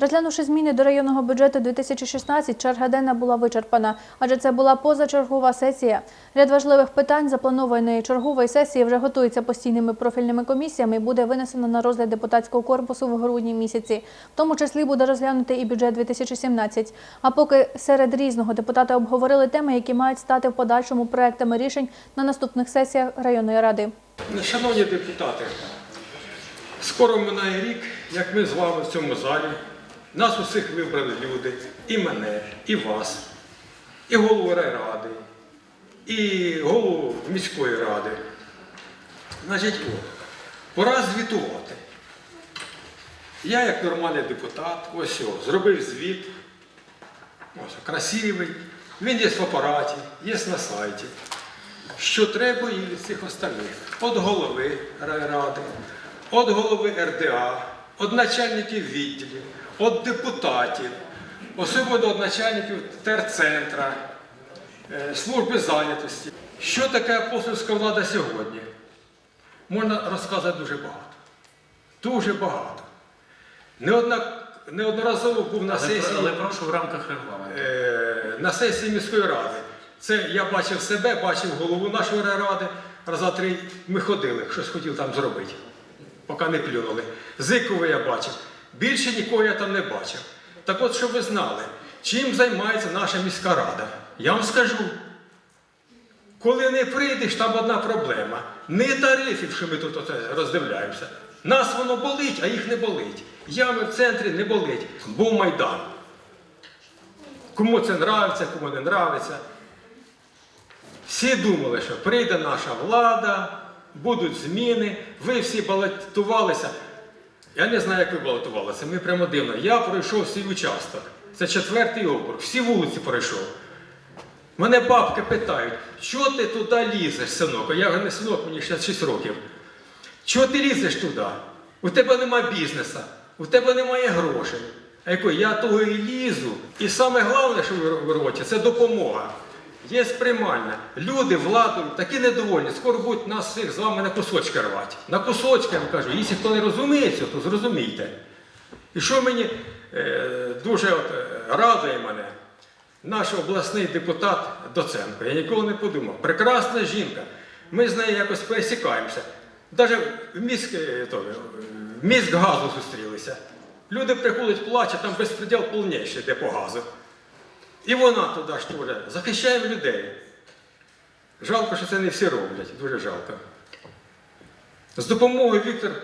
Розглянувши зміни до районного бюджету 2016, черга денна була вичерпана, адже це була позачергова сесія. Ряд важливих питань запланованої чергової сесії вже готується постійними профільними комісіями і буде винесено на розгляд депутатського корпусу в грудні місяці. В тому числі буде розглянути і бюджет 2017. А поки серед різного депутати обговорили теми, які мають стати в подальшому проектами рішень на наступних сесіях районної ради. Шановні депутати, скоро минає рік, як ми з вами в цьому залі. Нас усіх вибрали люди, і мене, і вас, і голову райради, і голову міської ради. Значить, о, пора звітувати. Я, як нормальний депутат, ось о, зробив звіт. Ось, красивий. Він є в апараті, є на сайті що треба і від цих остальних. От голови райради, от голови РДА, от начальників відділів, от депутатів, особливо от начальників терцентра, е, служби зайнятості. Що таке апостольська влада сьогодні? Можна розказати дуже багато. Дуже багато. Неодноразово був на сесії але прошу в рамках регламенту. е, на сесії міської ради. Це я бачив себе, бачив голову нашої ради. Раза три ми ходили, щось хотів там зробити, поки не плюнули. Зикову я бачив. Більше нікого я там не бачив. Так от, щоб ви знали, чим займається наша міська рада. Я вам скажу. Коли не прийдеш, там одна проблема. Не тарифів, що ми тут роздивляємося. Нас воно болить, а їх не болить. Ями в центрі не болить. Був Майдан. Кому це нравиться, кому не нравиться. Всі думали, що прийде наша влада, будуть зміни. Ви всі балотувалися. Я не знаю, як ви балотувалися. Ми прямо дивно. Я пройшов свій участок. Це четвертий округ. Всі вулиці пройшов. Мене бабки питають, чого ти туди лізеш, синок? Я говорю, не синок, мені 66 років. Чого ти лізеш туди? У тебе нема бізнесу, у тебе немає грошей. А я того і лізу. І саме головне, що ви робите, це допомога. Є сприймальна. Люди владою такі недовольні, скоро будуть нас всіх з вами на кусочки рвати. На кусочки, я вам кажу, якщо хто не розуміє цього, то зрозумійте. І що мені е, дуже от, е, радує мене, наш обласний депутат Доценко, я ніколи не подумав. Прекрасна жінка. Ми з нею якось пересікаємося. Навіть в міськ, е, то, в міськ газу зустрілися. Люди приходять, плачуть, там безпреділ повніший йде по газу. І вона туди теж. Захищаємо людей. Жалко, що це не всі роблять. Дуже жалко. З допомогою Віктора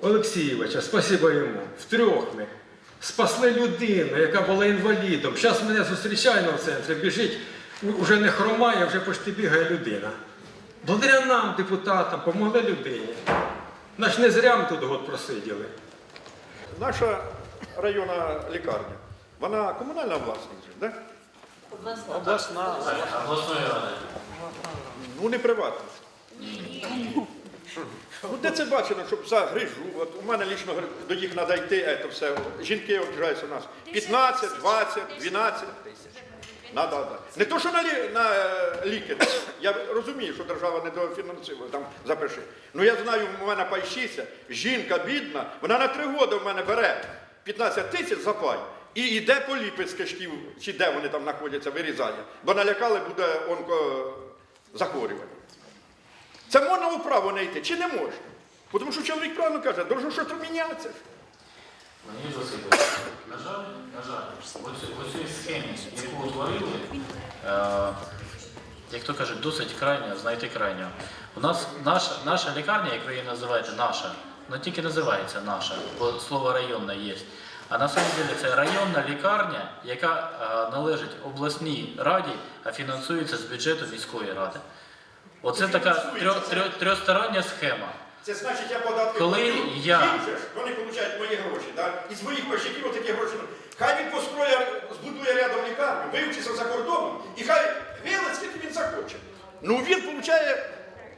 Олексійовича, спасибо йому, втрьох ми спасли людину, яка була інвалідом. Зараз мене зустрічає на центрі, біжить, вже не хромає, вже почти бігає людина. Благодаря нам, депутатам, помогли людині. Наш не зря ми тут год просиділи. Наша районна лікарня, вона комунальна власність, так? Обласна. Обласної ради. Ну не приватна. Ну де це бачено, щоб за грижу, от у мене лічно до їх треба йти, це все. Жінки обіжаються у нас. 15, 20, 12 тисяч. Надо. Не то, що на, лі, на е, ліки. Я розумію, що держава не дофінансує, там запиши. Ну я знаю, у мене пайщиця, жінка бідна, вона на три роки в мене бере 15 тисяч за пай. І йде по ліпецьке шків, чи де вони там знаходяться, вирізає. Бо налякали буде онкозахворювання. Це можна у право не йти, чи не можна? Тому що чоловік правильно каже, щось мінятися. Леонід Васильович, на жаль, на жаль, оцю, схемі, яку утворили, е, як то кажуть, досить крайня, знайти крайнього. У нас наша, наша лікарня, ви її називаєте, наша, не тільки називається наша, бо слово районна є. А на самом деле це районна лікарня, яка е, належить обласній раді, а фінансується з бюджету міської ради. Оце така трьох- трьох- трьохстороння схема. Це значить, я податки Коли платю, я- їм же ж, вони отримують мої гроші. Да? І з моїх борщиків такі гроші. Хай він построє, збудує рядом лікарню, вивчиться за кордоном, і хай вилить, скільки він захоче. Ну він отримує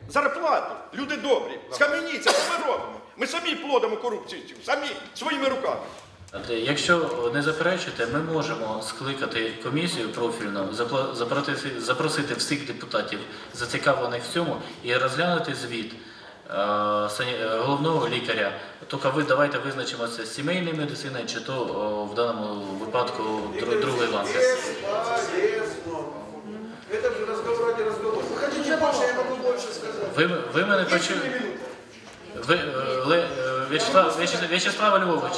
зарплату. Люди добрі. Скам'яніться, що ми робимо? Ми самі плодимо корупцію, самі, своїми руками. Якщо не заперечуєте, ми можемо скликати комісію профільну, запросити, запросити всіх депутатів, зацікавлених в цьому, і розглянути звіт головного лікаря. Тільки ви давайте визначимо це сімейною медициною чи то в даному випадку дру- другої ланки. Это же разговор ради разговора. Вы хотите больше, я могу больше сказать. Ви, ви мене почули? Ви, е, Ле- е, В'ячеслав, В'ячеслав, В'ячеслав Львович,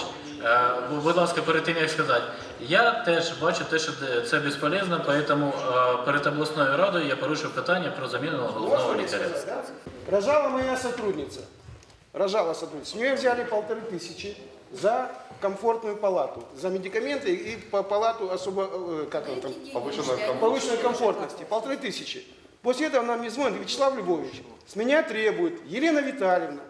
будь ласка, перед тим як сказати, я теж бачу те, що це безполезно, тому перед обласною радою я порушив питання про заміну головного лікаря. Рожала моя сотрудница. Рожала сотрудница. С нее взяли полторы тысячи за комфортную палату, за медикаменты и по палату особо, э, как он там, повышенной комфортности. Полторы тысячи. После этого она мне звонит, Вячеслав Львович, с меня требует Елена Витальевна.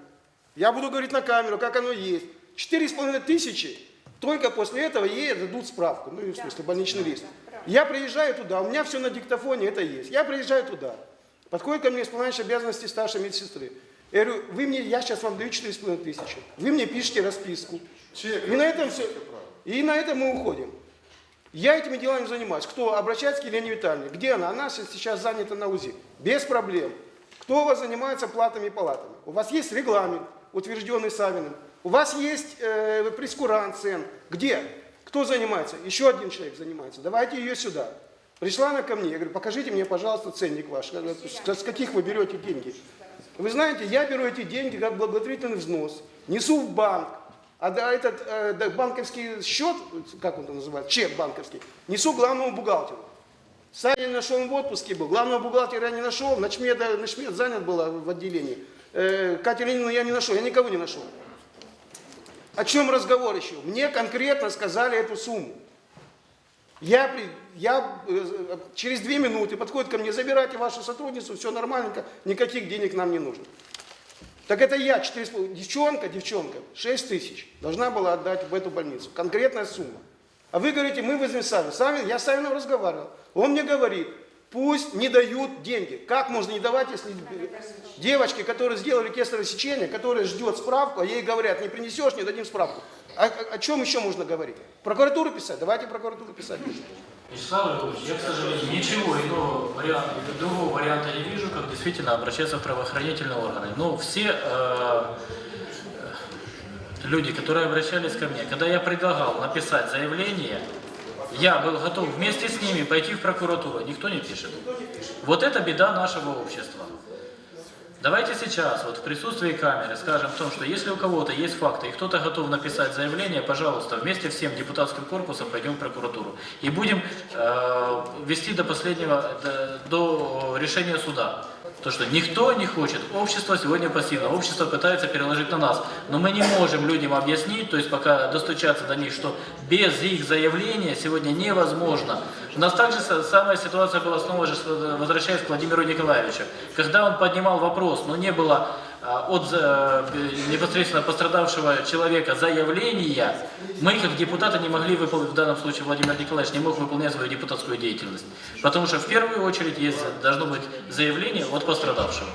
Я буду говорить на камеру, как оно есть. Четыре с половиной тысячи. Только после этого ей дадут справку, ну, в смысле, больничный лист. Я приезжаю туда, у меня все на диктофоне, это есть. Я приезжаю туда. Подходит ко мне исполняющий обязанности старшей медсестры. Я говорю, вы мне, я сейчас вам даю 4,5 тысячи. Вы мне пишете расписку. И на этом все. И на этом мы уходим. Я этими делами занимаюсь. Кто обращается к Елене Витальевне? Где она? Она сейчас занята на УЗИ. Без проблем. Кто у вас занимается платами и палатами? У вас есть регламент, утвержденный Савиным. У вас есть э, прескурант цен. Где? Кто занимается? Еще один человек занимается. Давайте ее сюда. Пришла она ко мне. Я говорю, покажите мне, пожалуйста, ценник ваш. Я говорю, С каких вы берете деньги? Вы знаете, я беру эти деньги как благотворительный взнос, несу в банк, а да, этот э, банковский счет, как он там называется, чек банковский, несу главному бухгалтеру. Саня нашел он в отпуске был, главного бухгалтера я не нашел, Начмеда, Начмед занят был в отделении. Э, Катю Ленину я не нашел, я никого не нашел. О чем разговор еще? Мне конкретно сказали эту сумму. Я, я э, через две минуты подходит ко мне, забирайте вашу сотрудницу, все нормальненько, никаких денег нам не нужно. Так это я, 4,5, девчонка, девчонка, 6 тысяч должна была отдать в эту больницу. Конкретная сумма. А вы говорите, мы вызовем Савин. Савин, я с Савином разговаривал. Он мне говорит, пусть не дают деньги. Как можно не давать, если девочки, которые сделали кесарево сечение, которая ждет справку, а ей говорят, не принесешь, не дадим справку. А- о, о чем еще можно говорить? Прокуратуру писать? Давайте прокуратуру писать. Вячеслав Львович, я, к сожалению, ничего иного варианта, другого варианта не вижу, как действительно обращаться в правоохранительные органы. Но все э, люди, которые обращались ко мне, когда я предлагал написать заявление, я был готов вместе с ними пойти в прокуратуру. Никто не пишет. Вот это беда нашего общества. Давайте сейчас, вот в присутствии камеры, скажем о том, что если у кого-то есть факты и кто-то готов написать заявление, пожалуйста, вместе всем депутатским корпусом пойдем в прокуратуру и будем э, вести до последнего, до, до решения суда. То, что никто не хочет, общество сегодня пассивно, общество пытается переложить на нас, но мы не можем людям объяснить, то есть пока достучаться до них, что без их заявления сегодня невозможно. У нас также са- самая ситуация была снова же, с- возвращаясь к Владимиру Николаевичу, когда он поднимал вопрос, но не было а, от э, непосредственно пострадавшего человека заявления, мы как депутаты не могли выполнить, в данном случае Владимир Николаевич не мог выполнять свою депутатскую деятельность. Потому что в первую очередь есть, должно быть заявление от пострадавшего.